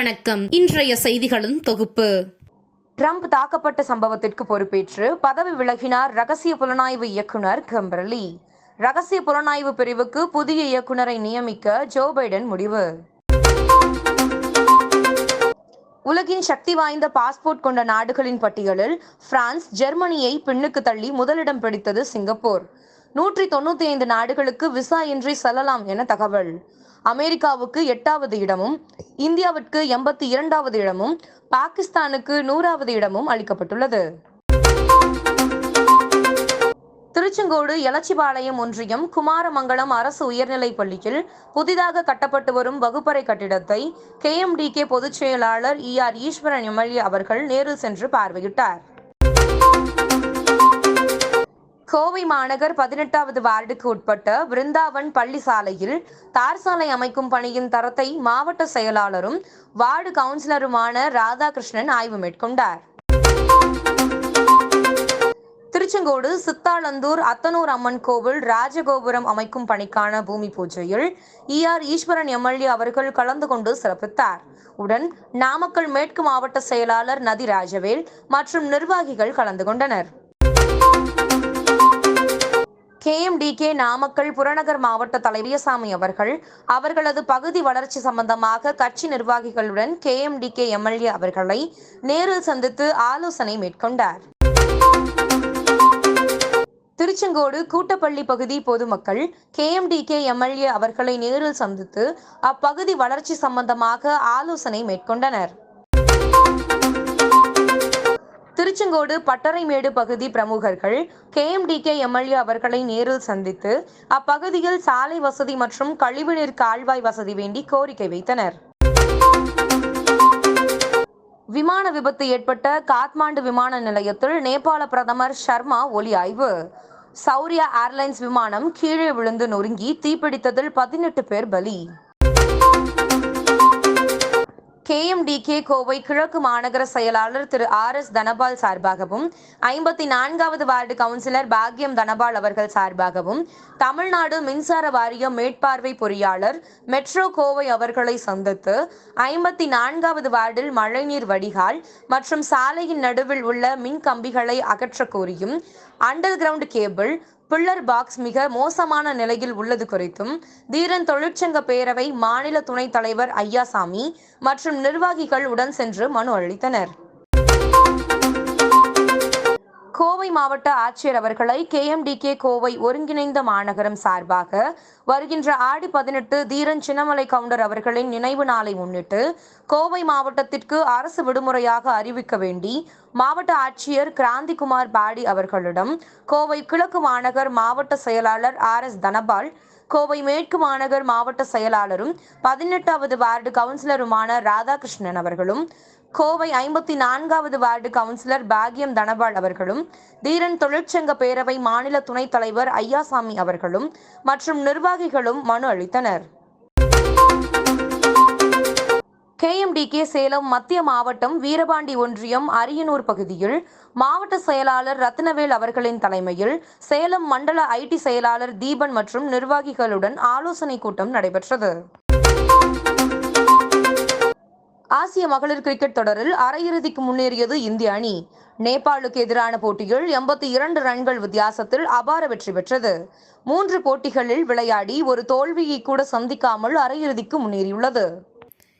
வணக்கம். இன்றைய செய்திகளின் தொகுப்பு. ட்ரம்ப் தாக்கப்பட்ட சம்பவத்திற்கு பொறுப்பேற்று பதவி விலகினார் ரகசிய புலனாய்வு இயக்குனர் கம்பர்லி. ரகசிய புலனாய்வு பிரிவுக்கு புதிய இயக்குனரை நியமிக்க ஜோ பைடன் முடிவு. உலகின் சக்தி வாய்ந்த பாஸ்போர்ட் கொண்ட நாடுகளின் பட்டியலில் பிரான்ஸ் ஜெர்மனியை பின்னுக்கு தள்ளி முதலிடம் பிடித்தது சிங்கப்பூர். நூற்றி தொண்ணூத்தி ஐந்து நாடுகளுக்கு விசா இன்றி செல்லலாம் என தகவல். அமெரிக்காவுக்கு எட்டாவது இடமும் இந்தியாவிற்கு எண்பத்தி இரண்டாவது இடமும் பாகிஸ்தானுக்கு நூறாவது இடமும் அளிக்கப்பட்டுள்ளது. திருச்செங்கோடு எலச்சிபாளையம் ஒன்றியம் குமாரமங்கலம் அரசு உயர்நிலைப் பள்ளியில் புதிதாக கட்டப்பட்டு வரும் வகுப்பறை கட்டிடத்தை கேஎம்டிகே பொதுச் செயலாளர் இ ஆர் ஈஸ்வரன் எம்எல்ஏ அவர்கள் நேரில் சென்று பார்வையிட்டார். மாநகர் பதினெட்டாவது வார்டுக்கு உட்பட்ட பிருந்தாவன் பள்ளி சாலையில் தார் சாலை அமைக்கும் பணியின் தரத்தை மாவட்ட செயலாளரும் வார்டு கவுன்சிலருமான ராதாகிருஷ்ணன் ஆய்வு மேற்கொண்டார். திருச்செங்கோடு சித்தாளந்தூர் அத்தனூர் அம்மன் கோவில் ராஜகோபுரம் அமைக்கும் பணிக்கான பூமி பூஜையில் இ ஆர் ஈஸ்வரன் எம்எல்ஏ அவர்கள் கலந்து கொண்டு சிறப்பித்தார். உடன் நாமக்கல் மேற்கு மாவட்ட செயலாளர் நதி ராஜவேல் மற்றும் நிர்வாகிகள் கலந்து கொண்டனர். கேஎம்டிகே நாமக்கல் புறநகர் மாவட்ட தலைவியசாமி அவர்கள் அவர்களது பகுதி வளர்ச்சி சம்பந்தமாக கட்சி நிர்வாகிகளுடன் கேஎம்டிகே எம்எல்ஏ அவர்களை நேரில் சந்தித்து ஆலோசனை மேற்கொண்டார். திருச்செங்கோடு கூட்டப்பள்ளி பகுதி பொதுமக்கள் கேஎம்டிகே எம்எல்ஏ அவர்களை நேரில் சந்தித்து அப்பகுதி வளர்ச்சி சம்பந்தமாக ஆலோசனை மேற்கொண்டனர். திருச்செங்கோடு பட்டறைமேடு பகுதி பிரமுகர்கள் கே எம்டிகே எம்எல்ஏ அவர்களை நேரில் சந்தித்து அப்பகுதியில் சாலை வசதி மற்றும் கழிவுநீர் கால்வாய் வசதி வேண்டி கோரிக்கை வைத்தனர். விமான விபத்து ஏற்பட்ட காத்மாண்டு விமான நிலையத்தில் நேபாள பிரதமர் ஷர்மா ஒலி ஆய்வு. சௌரியா ஏர்லைன்ஸ் விமானம் கீழே விழுந்து நொறுங்கி தீப்பிடித்ததில் பதினெட்டு பேர் பலி. கேஎம்டிகே கோவை கிழக்கு மாநகர செயலாளர் திரு ஆர் எஸ் தனபால் சார்பாகவும் ஐம்பத்தி நான்காவது வார்டு கவுன்சிலர் பாக்யம் தனபால் அவர்கள் சார்பாகவும் தமிழ்நாடு மின்சார வாரியம் மேற்பார்வை பொறியாளர் மெட்ரோ கோவை அவர்களை சந்தித்து ஐம்பத்தி நான்காவது வார்டில் மழைநீர் வடிகால் மற்றும் சாலையின் நடுவில் உள்ள மின் கம்பிகளை அகற்ற கோரியும் under ground cable pillar box மிக மோசமான நிலையில் உள்ளது குறித்தும் தீரன் தொழிற்சங்க பேரவை மாநில துணைத் தலைவர் ஐயாசாமி மற்றும் நிர்வாகிகள் உடன் சென்று மனு அளித்தனர். கோவை மாவட்ட ஆட்சியர் அவர்களை கேஎம்டிகே கோவை ஒருங்கிணைந்த மாநகரம் சார்பாக வருகின்ற ஆடி பதினெட்டு தீரன் சின்னமலை கவுண்டர் அவர்களின் நினைவு நாளை முன்னிட்டு கோவை மாவட்டத்திற்கு அரசு விடுமுறையாக அறிவிக்க வேண்டி மாவட்ட ஆட்சியர் கிராந்திகுமார் பாடி அவர்களிடம் கோவை கிழக்கு மாநகர் மாவட்ட செயலாளர் ஆர் எஸ் தனபால் கோவை மேற்கு மாநகர் மாவட்ட செயலாளரும் பதினெட்டாவது வார்டு கவுன்சிலருமான ராதாகிருஷ்ணன் அவர்களும் கோவை ஐம்பத்தி நான்காவது வார்டு கவுன்சிலர் பாக்யம் தனபால் அவர்களும் தீரன் தொழிற்சங்க பேரவை மாநில துணைத் தலைவர் ஐயாசாமி அவர்களும் மற்றும் நிர்வாகிகளும் மனு அளித்தனர். கேஎம்டிகே சேலம் மத்திய மாவட்டம் வீரபாண்டி ஒன்றியம் அரியனூர் பகுதியில் மாவட்ட செயலாளர் ரத்னவேல் அவர்களின் தலைமையில் சேலம் மண்டல ஐடி செயலாளர் தீபன் மற்றும் நிர்வாகிகளுடன் ஆலோசனை கூட்டம் நடைபெற்றது. ஆசிய மகளிர் கிரிக்கெட் தொடரில் அரையிறுதிக்கு முன்னேறியது இந்திய அணி. நேபாளுக்கு எதிரான போட்டியில் எண்பத்தி இரண்டு ரன்கள் வித்தியாசத்தில் அபார வெற்றி பெற்றது. மூன்று போட்டிகளில் விளையாடி ஒரு தோல்வியை கூட சந்திக்காமல் அரையிறுதிக்கு முன்னேறியுள்ளது.